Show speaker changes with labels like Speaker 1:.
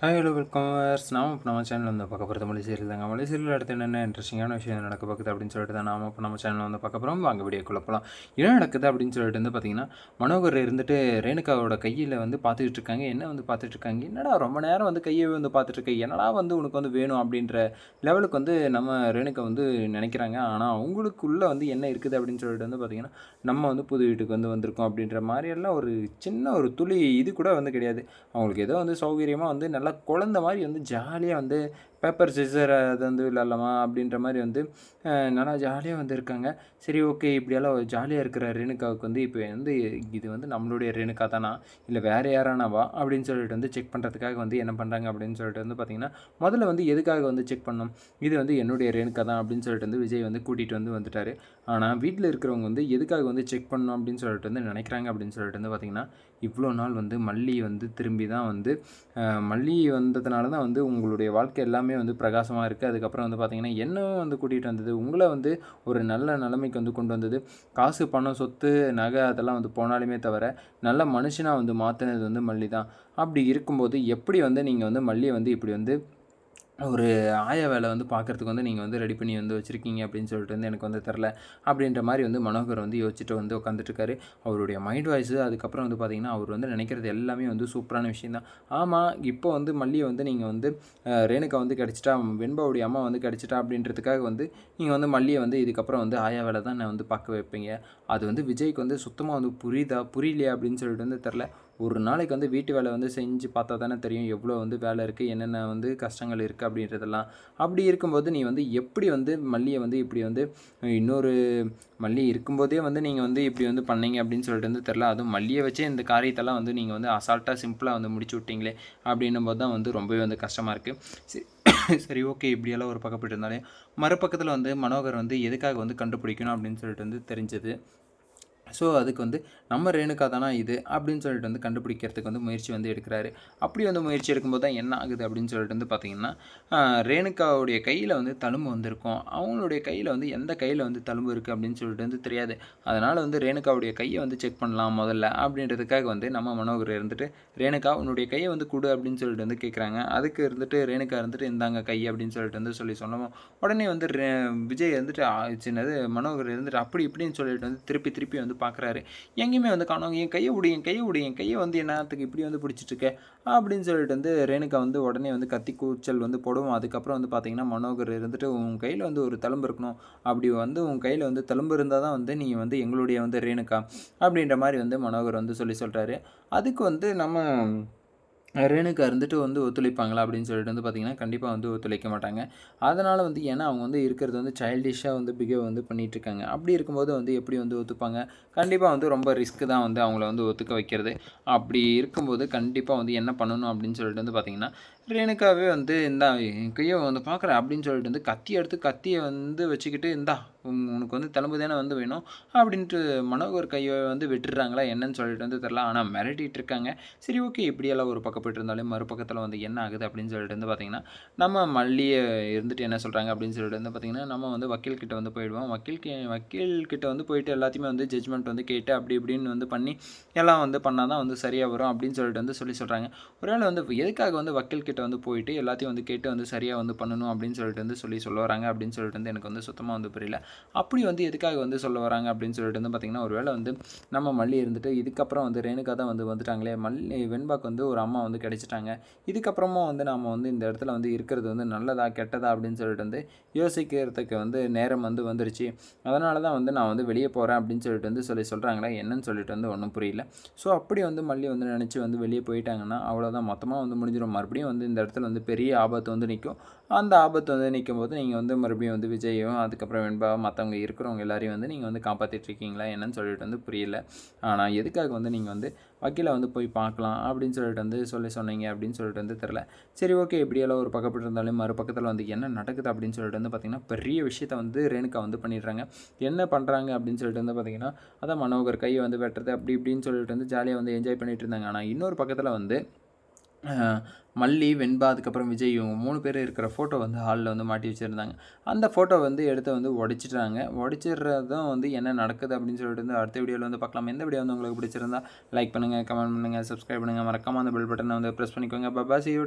Speaker 1: Hi hello வெல்கமர்ஸ் நாம இப்போ நம்ம சேனல் வந்து பார்க்க போகிறது மொழி சீரியல் தாங்க. மொழி சீரியல் அடுத்து என்னென்ன இன்ட்ரெஸ்டிங்கான விஷயம் நடக்க பார்க்குது அப்படின்னு சொல்லிட்டு தான் நாம இப்போ நம்ம சேனல் வந்து பார்க்க போகிறோம் வாங்க வீடியோக்குள்ள போகலாம் என்ன நடக்குது அப்படின்னு சொல்லிட்டு வந்து பார்த்தீங்கன்னா மனோகர் இருந்துட்டு ரேணுகாவோட கையில் வந்து பார்த்துட்டு இருக்காங்க. என்ன வந்து பார்த்துட்டு இருக்காங்க? என்னடா ரொம்ப நேரம் வந்து கையை வந்து பார்த்துட்டு இருக்க? என்னடா வந்து உனக்கு வந்து வேணும் அப்படின்ற லெவலுக்கு வந்து நம்ம ரேணுகா வந்து நினைக்கிறாங்க. ஆனால் அவங்களுக்குள்ளே வந்து என்ன இருக்குது அப்படின்னு சொல்லிட்டு வந்து பார்த்தீங்கன்னா நம்ம வந்து புது வீட்டுக்கு வந்து வந்திருக்கோம் அப்படின்ற மாதிரியெல்லாம் ஒரு சின்ன ஒரு துளி இது கூட வந்து கிடையாது. அவங்களுக்கு ஏதோ வந்து சௌகரியமாக வந்து நல்லா குழந்த மாதிரி வந்து ஜாலியாக வந்து பேப்பர் சிசர் அது வந்து விளாட்லாமா அப்படின்ற மாதிரி வந்து நல்லா ஜாலியாக வந்து இருக்காங்க. சரி ஓகே இப்படியெல்லாம் ஜாலியாக இருக்கிற ரேணுகாவுக்கு வந்து இப்போ வந்து இது வந்து நம்மளுடைய ரேணுகா தானா? இல்லை வேறு யாரானவா அப்படின்னு சொல்லிட்டு வந்து செக் பண்ணுறதுக்காக வந்து என்ன பண்ணுறாங்க அப்படின்னு சொல்லிட்டு வந்து பார்த்திங்கன்னா முதல்ல வந்து எதுக்காக வந்து செக் பண்ணோம்? இது வந்து என்னுடைய ரேணுகா தான் அப்படின்னு சொல்லிட்டு வந்து விஜய் வந்து கூட்டிகிட்டு வந்து வந்துட்டார். ஆனால் வீட்டில் இருக்கிறவங்க வந்து எதுக்காக வந்து செக் பண்ணணும் அப்படின்னு சொல்லிட்டு வந்து நினைக்கிறாங்க அப்படின்னு சொல்லிட்டு வந்து பார்த்திங்கன்னா இவ்வளோ நாள் வந்து மல்லி வந்து திரும்பி தான் வந்து மல்லி வந்ததுனால தான் வந்து உங்களுடைய வாழ்க்கை எல்லாமே வந்து பிரகாசமாக இருக்குது அதுக்கப்புறம் வந்து பார்த்திங்கன்னா என்னவும் வந்து கூட்டிகிட்டு வந்தது. உங்களை வந்து ஒரு நல்ல நிலைமைக்கு வந்து கொண்டு வந்தது. காசு பணம் சொத்து நகை அதெல்லாம் வந்து போனாலுமே தவிர நல்ல மனுஷனாக வந்து மாற்றினது வந்து மல்லி தான் அப்படி இருக்கும்போது எப்படி வந்து நீங்கள் வந்து மல்லியை வந்து இப்படி வந்து ஒரு ஆய வேலை வந்து பார்க்குறதுக்கு வந்து நீங்கள் வந்து ரெடி பண்ணி வந்து வச்சுருக்கீங்க அப்படின்னு சொல்லிட்டு வந்து எனக்கு வந்து தெரில அப்படின்ற மாதிரி வந்து மனோகர் வந்து யோசிச்சுட்டு வந்து உட்காந்துட்ருக்காரு அவருடைய மைண்ட் வாய்ஸு அதுக்கப்புறம் வந்து பார்த்திங்கன்னா அவர் வந்து நினைக்கிறது எல்லாமே வந்து சூப்பரான விஷயம் தான். ஆமாம் இப்போ வந்து மல்லியை வந்து நீங்கள் வந்து ரேணுக்கா ரேணுகா வந்து கிடச்சிட்டா வெண்பாவுடைய அம்மா வந்து கிடச்சிட்டா அப்படின்றதுக்காக வந்து நீங்கள் வந்து மல்லியை வந்து இதுக்கப்புறம் வந்து ஆயா வேலை தான் நான் வந்து பார்க்க வைப்பீங்க. அது வந்து விஜய்க்கு வந்து சுத்தமாக வந்து புரியுதா புரியலையா அப்படின்னு சொல்லிட்டு வந்து தெரில ஒரு நாளைக்கு வந்து வீட்டு வேலை வந்து செஞ்சு பார்த்தா தானே தெரியும் எவ்வளோ வந்து வேலை இருக்குது என்னென்ன வந்து கஷ்டங்கள் இருக்குது அப்படின்றதெல்லாம். அப்படி இருக்கும்போது நீ வந்து எப்படி வந்து மல்லியை வந்து இப்படி வந்து இன்னொரு மல்லி இருக்கும்போதே வந்து நீங்கள் வந்து இப்படி வந்து பண்ணீங்க அப்படின்னு சொல்லிட்டு வந்து தெரில அதுவும் மல்லியை வச்சே இந்த காரியத்தெல்லாம் வந்து நீங்கள் வந்து அசால்ட்டாக சிம்பிளாக வந்து முடிச்சு விட்டீங்களே அப்படின்னும் போது தான் வந்து ரொம்பவே வந்து கஷ்டமாக இருக்குது சரி ஓகே இப்படியெல்லாம் ஒரு பக்கப்பட்டு இருந்தாலே மறுபக்கத்தில் வந்து மனோகர் வந்து எதுக்காக வந்து கண்டுபிடிக்கணும் அப்படின்னு சொல்லிட்டு வந்து தெரிஞ்சது. ஸோ அதுக்கு வந்து நம்ம ரேணுகா தானா இது? அப்படின்னு சொல்லிட்டு வந்து கண்டுபிடிக்கிறதுக்கு வந்து முயற்சி வந்து எடுக்கிறாரு. அப்படி வந்து முயற்சி எடுக்கும்போது தான் என்ன ஆகுது அப்படின்னு சொல்லிட்டு வந்து பார்த்தீங்கன்னா ரேணுகாவுடைய கையில் வந்து தழும்பு வந்திருக்கும். அவங்களுடைய கையில் வந்து எந்த கையில் வந்து தழும்பு இருக்குது அப்படின்னு சொல்லிட்டு வந்து தெரியாது. அதனால் வந்து ரேணுகாவுடைய கையை வந்து செக் பண்ணலாம் முதல்ல. அப்படின்றதுக்காக வந்து நம்ம மனோகர் இருந்துட்டு ரேணுகா உன்னுடைய கையை வந்து கொடு அப்படின்னு சொல்லிட்டு வந்து கேட்குறாங்க அதுக்கு இருந்துட்டு ரேணுகா இருந்துட்டு இந்தாங்க கை அப்படின்னு சொல்லிட்டு வந்து சொல்லி சொன்னோம் உடனே வந்து ரே- விஜய் இருந்துட்டு சின்னது மனோகர் இருந்துட்டு அப்படி இப்படின்னு சொல்லிட்டு வந்து திருப்பி திருப்பி வந்து பார்க்குறாரு. எங்கேயுமே வந்து காணும் என் கையை விடு என் கையை விடு என் கையை வந்து என்னத்துக்கு இப்படி வந்து பிடிச்சிட்டு இருக்க? அப்படின்னு சொல்லிட்டு வந்து ரேணுகா வந்து உடனே வந்து கத்தி கூச்சல் வந்து போடுவோம். அதுக்கப்புறம் வந்து பார்த்தீங்கன்னா மனோகர் இருந்துட்டு உன் கையில் வந்து ஒரு தழும்பு இருக்கணும். அப்படி வந்து உன் கையில் வந்து தழும்பு இருந்தால் தான் வந்து நீங்கள் வந்து எங்களுடைய வந்து ரேணுகா. அப்படின்ற மாதிரி வந்து மனோகர் வந்து சொல்லி சொல்கிறாரு அதுக்கு வந்து நம்ம ரேணுகா இருந்துட்டு வந்து ஒத்துழைப்பாங்களா அப்படின்னு சொல்லிட்டு வந்து பார்த்திங்கன்னா கண்டிப்பாக வந்து ஒத்துழைக்க மாட்டாங்க. அதனால் வந்து ஏன்னா அவங்க வந்து இருக்கிறது வந்து சைல்டிஷாக வந்து பிஹேவ் வந்து பண்ணிகிட்ருக்காங்க இருக்காங்க அப்படி இருக்கும்போது வந்து எப்படி வந்து ஒத்துப்பாங்க? கண்டிப்பாக வந்து ரொம்ப ரிஸ்க்கு தான் வந்து அவங்கள வந்து ஒத்துக்க வைக்கிறது. அப்படி இருக்கும்போது கண்டிப்பாக வந்து என்ன பண்ணணும் அப்படின்னு சொல்லிட்டு வந்து பார்த்தீங்கன்னா ரேணுகாவே வந்து இந்தா என் கையை வந்து பார்க்குறேன் அப்படின்னு சொல்லிட்டு வந்து கத்தி எடுத்து கத்தியை வந்து வச்சுக்கிட்டு இந்தா உனக்கு வந்து தழும்பு தானே வந்து வேணும் அப்படின்ட்டு மனோகர் கையை வந்து விட்டுடுறாங்களா என்னன்னு சொல்லிட்டு வந்து தெரில ஆனால் மிரட்டிகிட்டு இருக்காங்க. சரி ஓகே இப்படியெல்லாம் ஒரு பக்கம் போயிட்டு இருந்தாலும் மறுபக்கத்தில் வந்து என்ன ஆகுது அப்படின்னு சொல்லிட்டு வந்து பார்த்திங்கன்னா நம்ம மல்லியை இருந்துட்டு என்ன சொல்கிறாங்க அப்படின்னு சொல்லிட்டு வந்து பார்த்திங்கன்னா நம்ம வந்து வக்கீல்கிட்ட வந்து போயிடுவோம். வக்கீல் வக்கீல்கிட்ட வந்து போயிட்டு எல்லாத்தையுமே வந்து ஜட்ஜ்மெண்ட் வந்து கேட்டு அப்படி இப்படின்னு வந்து பண்ணி எல்லாம் வந்து பண்ணால் தான் வந்து சரியாக வரும் அப்படின்னு சொல்லிட்டு வந்து சொல்லி சொல்கிறாங்க ஒருவேளை வந்து எதுக்காக வந்து வக்கீல்கிட்ட கிட்ட வந்து போயிட்டு எல்லாத்தையும் வந்து கேட்டு வந்து சரியாக வந்து பண்ணணும் அப்படின்னு சொல்லிட்டு வந்து சொல்லி சொல்ல வராங்க அப்படின்னு சொல்லிட்டு வந்து எனக்கு வந்து சுத்தமாக வந்து புரியல. அப்படி வந்து எதுக்காக வந்து சொல்ல வராங்க அப்படின்னு சொல்லிட்டு வந்து பார்த்திங்கன்னா ஒருவேளை வந்து நம்ம மல்லி இருந்துட்டு இதுக்கப்புறம் வந்து ரேணுகா தான் வந்து வந்துட்டாங்களே மல்லி வெண்பாக்கு வந்து ஒரு அம்மா வந்து கிடைச்சிட்டாங்க. இதுக்கப்புறமா வந்து நாம் வந்து இந்த இடத்துல வந்து இருக்கிறது வந்து நல்லதா கெட்டதா அப்படின்னு சொல்லிட்டு வந்து யோசிக்கிறதுக்கு வந்து நேரம் வந்து வந்துருச்சு. அதனால தான் வந்து நான் வந்து வெளியே போகிறேன் அப்படின்னு சொல்லிட்டு வந்து சொல்லி சொல்கிறாங்களே என்னன்னு சொல்லிட்டு வந்து ஒன்றும் புரியல. ஸோ அப்படி வந்து மல்லி வந்து நினச்சி வந்து வெளியே போயிட்டாங்கன்னா அவ்வளோதான் மொத்தமாக வந்து முடிஞ்சிடும் மறுபடியும் வந்து இந்த இடத்துல வந்து பெரிய ஆபத்து வந்து நிற்கும் அந்த ஆபத்து வந்து நிற்கும் போது நீங்கள் வந்து மறுபடியும் வந்து விஜயும் அதுக்கப்புறம் வெண்பா மற்றவங்க இருக்கிறவங்க எல்லாரையும் வந்து நீங்கள் வந்து காப்பாற்றிட்டு இருக்கீங்களா என்னன்னு சொல்லிட்டு வந்து புரியல. ஆனால் எதுக்காக வந்து நீங்கள் வந்து வக்கீலை வந்து போய் பார்க்கலாம் அப்படின்னு சொல்லிட்டு வந்து சொல்லி சொன்னீங்க அப்படின்னு சொல்லிட்டு வந்து தெரில சரி ஓகே இப்படியெல்லாம் ஒரு பக்கப்பட்டு இருந்தாலும் மறுபக்கத்தில் வந்து என்ன நடக்குது அப்படின்னு சொல்லிட்டு வந்து பார்த்திங்கன்னா பெரிய விஷயத்த வந்து ரேணுகா வந்து பண்ணிடுறாங்க. என்ன பண்ணுறாங்க அப்படின்னு சொல்லிட்டு வந்து பார்த்திங்கன்னா அதான் மனோகர் கையை வந்து வெட்டுறது அப்படி இப்படின்னு சொல்லிட்டு வந்து ஜாலியாக வந்து என்ஜாய் பண்ணிகிட்டு இருந்தாங்க. ஆனால் இன்னொரு பக்கத்தில் வந்து மல்லி வெண்பா அதுக்கப்புறம் விஜய் இவங்க மூணு பேர் இருக்கிற ஃபோட்டோ வந்து ஹாலில் வந்து மாட்டி வச்சுருந்தாங்க. அந்த ஃபோட்டோ வந்து எடுத்து வந்து உடைச்சிட்டாங்க. உடைச்சிடுறதும் வந்து என்ன நடக்குது அப்படின்னு சொல்லிட்டு வந்து அடுத்த வீடியோவில் வந்து பார்க்கலாம். எந்த வீடியோ வந்து உங்களுக்கு பிடிச்சிருந்தா லைக் பண்ணுங்கள் கமெண்ட் பண்ணுங்கள் சப்ஸ்கிரைப் பண்ணுங்கள் மறக்காமல் அந்த பெல் பட்டனை வந்து ப்ரெஸ் பண்ணிக்கோங்க. பபாசி யூ